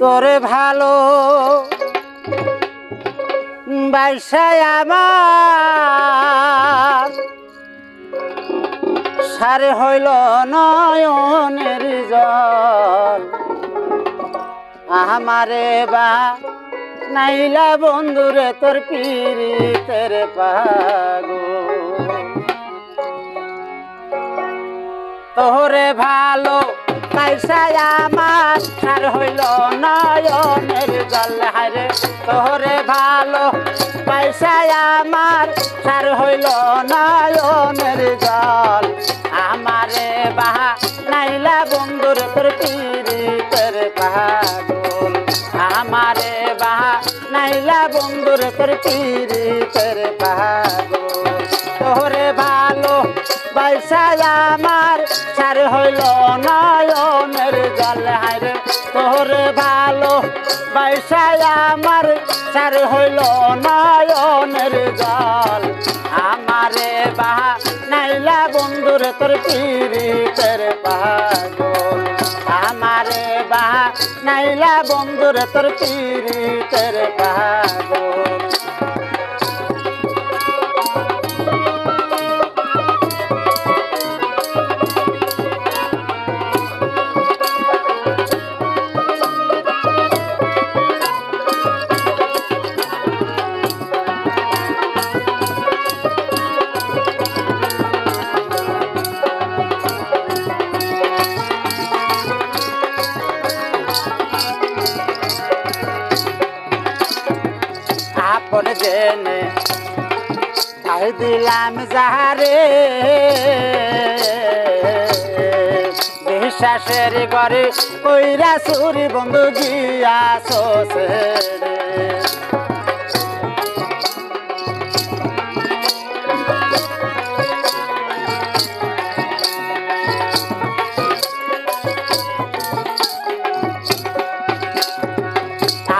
তোরে ভালো বাইসায় আমার। সারে হইল নয়নের জল। আমারে বা নাইলা বন্ধুরে তোর পিরিতের পাগো তোরে ভালো পয়সায় আমার সার হইল নয়নের জল। হারে তোরে ভালো পয়সায় আমার সার হইল নয়নের জল। আমারে বাহা নাইলা বন্ধুর তোর পিরিতের পাগল। আমারে বাহা নাইলা বন্ধুর তোর পিরিতের পাগল। তোরে ভালো বাইসায় আমার সার হইল নয়নের জল। হারে তোরে ভালো বাইসায় আমার সার হইল নয়নের জল। আমারে বাহা নাইলা বন্ধুর তোর পিরিতের পাগল। আমারে বাহা নাইলা বন্ধুর তোর পিরিতের পাগল। দিলাম যাহারে। বিশ্বাসের ঘরে কইরা সুরি বন্ধু গিয়া ছেড়ে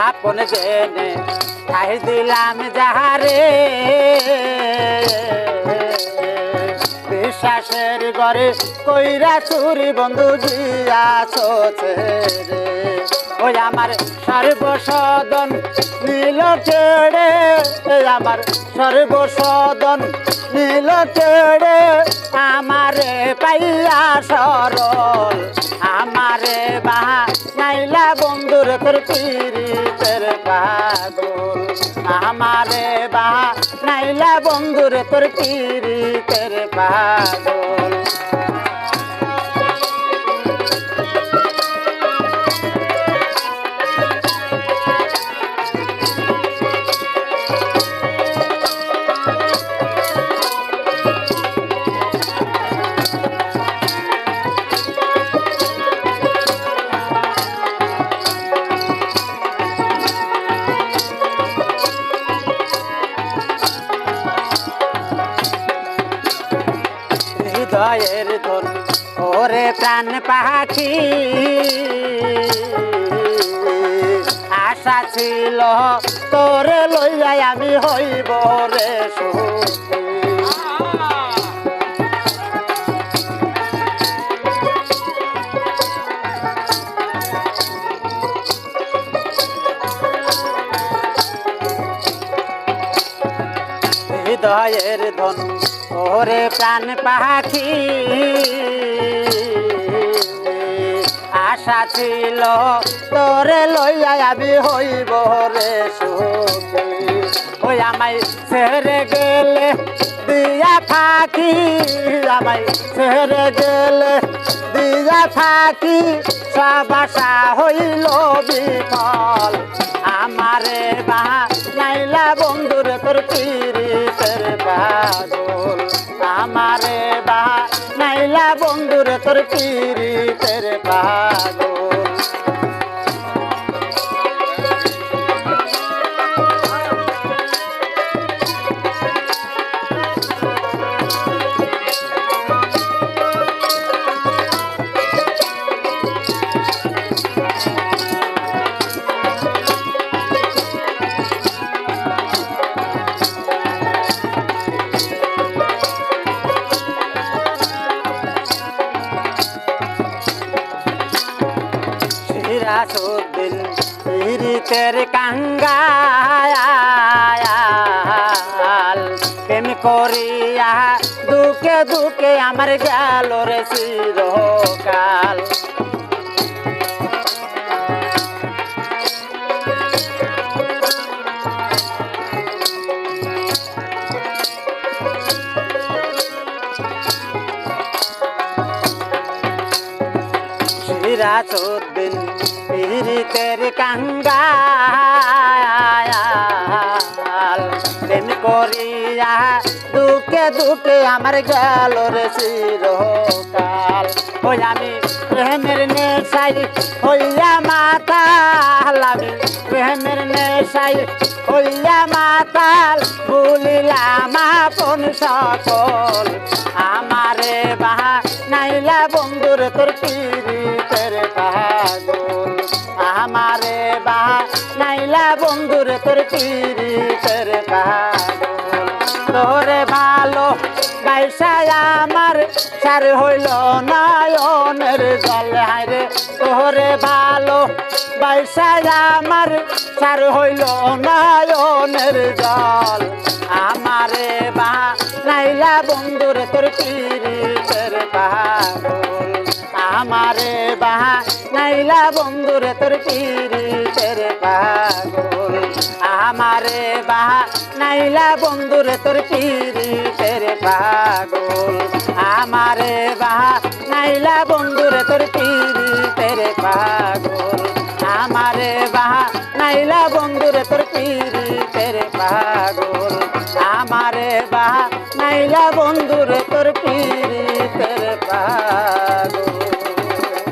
আপন জেনে তাই দিলাম যাহারে। ঘরে কইরা চুরি বন্ধু দিয়াছে রে। ওই আমার সর্বসদন নীল কেড়ে এই আমার সর্বসদন নীল কেড়ে আমারে পাইয়া সরল, আমারে বাহা নাইলা বন্ধুর তোর পিরিতের পাগল, আমারে বাহা নাইলা বন্ধুর তোর পিরিতের পাগল। প্রাণ পাখি আশা ছিল তোরে লইয়াই আমি হইব রে হৃদয়ের ধন ওরে প্রাণ পাখি আশা ছিল তোরে লইয়া আমি হইব রে সুখী। ওই আমায় ছেড়ে গেলে দিয়া থাকি, আমায় ছেড়ে গেলে দিয়া থাকি, সব আশা হইল বিফল। আমারে বাহা নাইলা বন্ধুর তোর পিরিতের পাগল। আমারে বা নাইলা বন্ধুর তোর পিরিতের পাগল। সিরাজউদ্দিন পীড়িতের কাঙ্গাল প্রেম করিয়া দুকে দুকে আমার গেল রে চিরকাল সিরাজউদ্দিন পীড়িতের কাঙ্গাল প্রেম করিয়া দুকে দুকে আমার গেল রে চিরকাল। ওই আমি প্রেমের নেশাই হইয়া মাতা আমি প্রেমের নেশাই হইয়া মাতাল। ভুলিলাম আপন সকল। আমারে বাহা নাইলা বন্ধুর তোর পাগল আমারে বাহা নাইলা বন্ধুর তোর পাগল তোরে ভালো বাইসায় আমার, সার হইল নয়নের জল। হাইরে তোরে ভালো বাইসায় আমার, সার হইল নয়নের জল। আমারে বা নাইলা বন্ধুর তোর পীড়িতের পাগল আমারে বা নাইলা বন্ধুর তোর পীড়িতের পাগল। আমারে বা নাইলা বন্ধুর তোর পীড়িতের পাগল। আমারে বা নাইলা বন্ধুর তোর পীড়িতের পাগল। আমারে বা নাইলা বন্ধুর তোর পীড়িতের পাগল। আমারে বা নাইলা বন্ধুর তোর পীড়িতের পাগল।